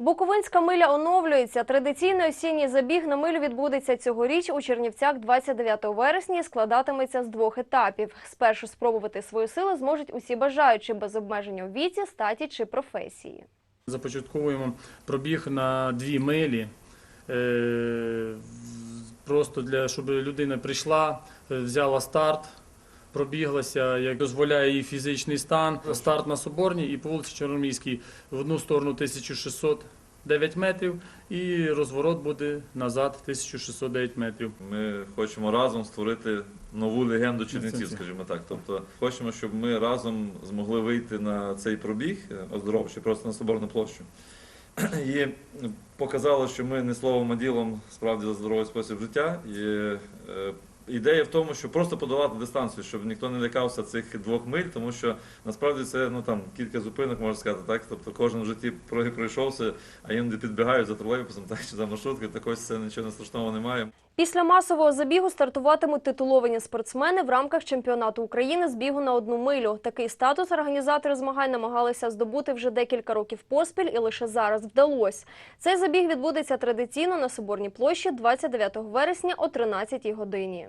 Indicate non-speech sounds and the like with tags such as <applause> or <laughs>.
Буковинська миля оновлюється. Традиційний осінній забіг на милю відбудеться цьогоріч у Чернівцях 29 вересня і складатиметься з двох етапів. Спершу спробувати свої сили зможуть усі бажаючі без обмеження у віці, статі чи професії. Започатковуємо пробіг на дві милі. Е, Просто для щоб людина прийшла, е, взяла старт, пробіглася, як дозволяє її фізичний стан. Старт на Соборній і по вулиці Чорноміській в одну сторону 1609 метрів, і розворот буде назад 1609 метрів. Ми хочемо разом створити нову легенду Чернівців, скажімо так. Тобто хочемо, щоб ми разом змогли вийти на цей пробіг е, оздоровчий, просто на Соборну площу. І показало, що ми не словом, а ділом справді за здоровий спосіб життя. І е, ідея в тому, щоб просто подолати дистанцію, щоб ніхто не лякався цих двох миль, тому що насправді це ну там кілька зупинок, можна сказати, так. Тобто кожен в житті про- пройшовся, а іноді підбігають за тролейбусом, <laughs> так чи за маршрутки, Так ось це нічого страшного немає. Після масового забігу стартуватимуть титуловані спортсмени в рамках чемпіонату України з бігу на одну милю. Такий статус організатори змагань намагалися здобути вже декілька років поспіль, і лише зараз вдалося. Цей забіг відбудеться традиційно на Соборній площі 29 вересня о 13 годині.